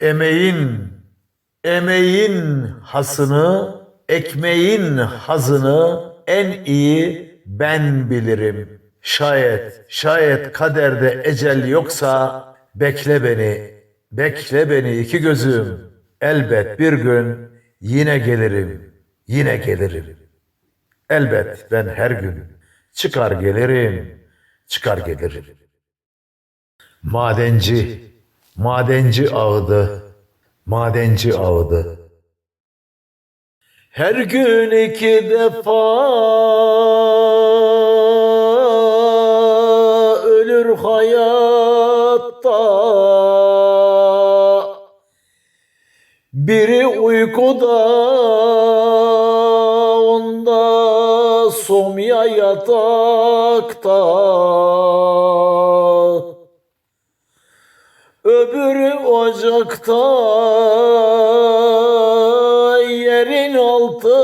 Emeğin, emeğin hasını, ekmeğin hazını en iyi ben bilirim. Şayet, şayet kaderde ecel yoksa bekle beni, bekle beni iki gözüm. Elbet bir gün yine gelirim, yine gelirim. Elbet ben her gün çıkar gelirim, çıkar gelirim. Madenci, madenci ağıdı, madenci ağıdı. Her gün iki defa ölür hayatta. Biri uykuda, onda somya yatakta. Öbürü ocakta yerin altında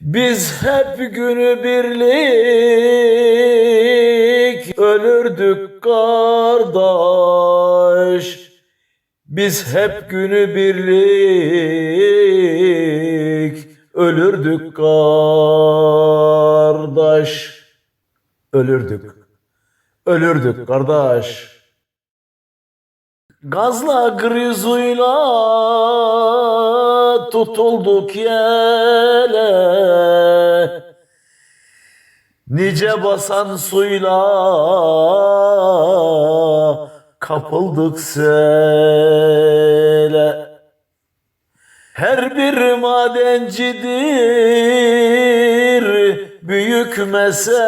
Biz hep günü birlik ölürdük kardeş biz hep günü birlik ölürdük kardeş. Ölürdük. Ölürdük kardeş. Gazla grizuyla tutulduk yele. Nice basan suyla kapıldık sele. Her bir madencidir büyük mesele.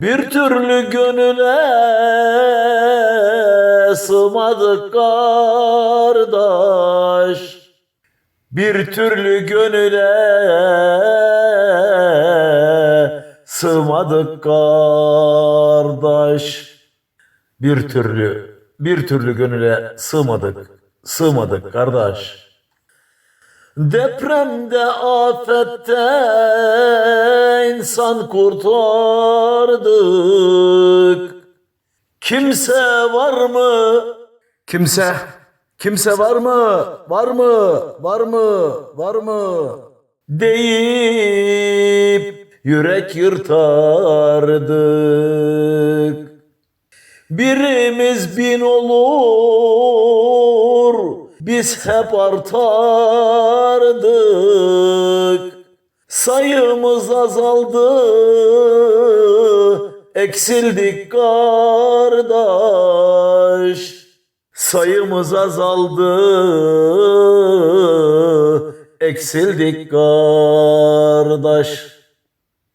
Bir türlü gönüle sığmadık kardeş. Bir türlü gönüle sığmadık kardeş. Bir türlü, bir türlü gönüle sığmadık, sığmadık kardeş. Depremde, afette insan kurtardık. Kimse var mı? Kimse, kimse var mı? Var mı? Var mı? Var mı? Deyip yürek yırtardık. Birimiz bin olur, biz hep artardık. Sayımız azaldı, eksildik kardeş. Sayımız azaldı, eksildik kardeş.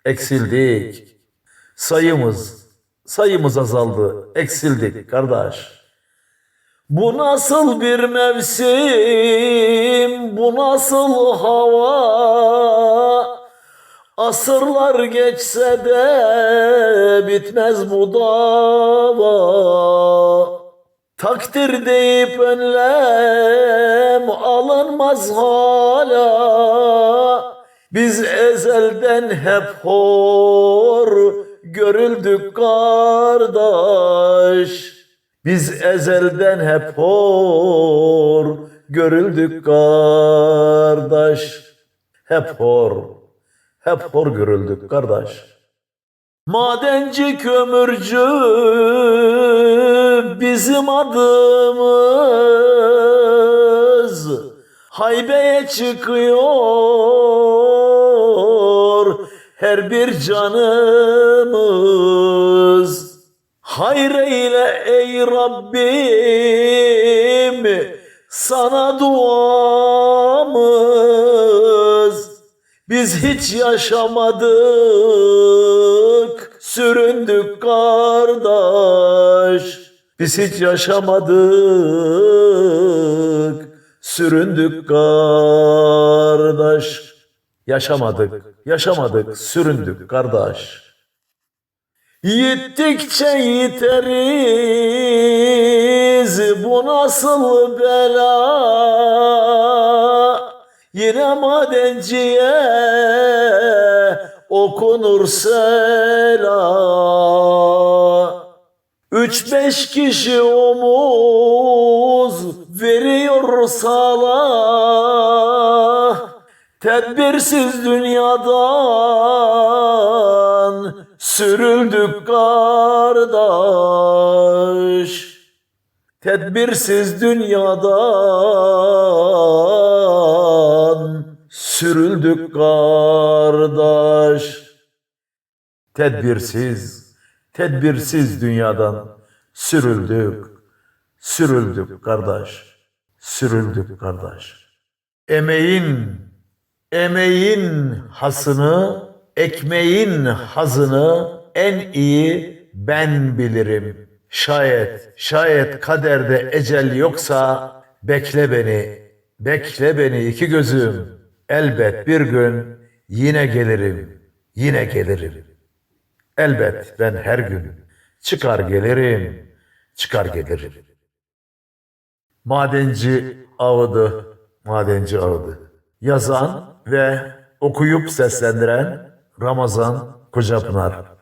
Eksildik. Sayımız, sayımız azaldı, eksildik kardeş. Bu nasıl bir mevsim, bu nasıl hava? Asırlar geçse de bitmez bu dava. Takdir deyip önlem alınmaz hala. Biz ezelden hep hor görüldük kardeş. Biz ezelden hep hor görüldük kardeş. Hep hor, hep hor görüldük kardeş. Madenci kömürcü bizim adımız haybeye çıkıyor her bir canımız. Hayreyle ey Rabbim sana duamız. Biz hiç yaşamadık, süründük kardeş. Biz hiç yaşamadık, süründük kardeş. Yaşamadık, yaşamadık, süründük kardeş. Yittikçe yiteriz bu nasıl bela Yine madenciye okunur selam. Üç beş kişi omuz veriyor sala. Tedbirsiz dünyadan sürüldük kardeş. Tedbirsiz dünyadan sürüldük kardeş. Tedbirsiz, tedbirsiz dünyadan sürüldük, sürüldük kardeş, sürüldük kardeş. Emeğin, emeğin hasını, ekmeğin hazını en iyi ben bilirim. Şayet, şayet kaderde ecel yoksa bekle beni, bekle beni iki gözüm. Elbet bir gün yine gelirim, yine gelirim. Elbet ben her gün çıkar gelirim, çıkar gelirim. Madenci Ağıdı, Madenci Ağıdı. Yazan ve okuyup seslendiren Ramazan Kocapınar.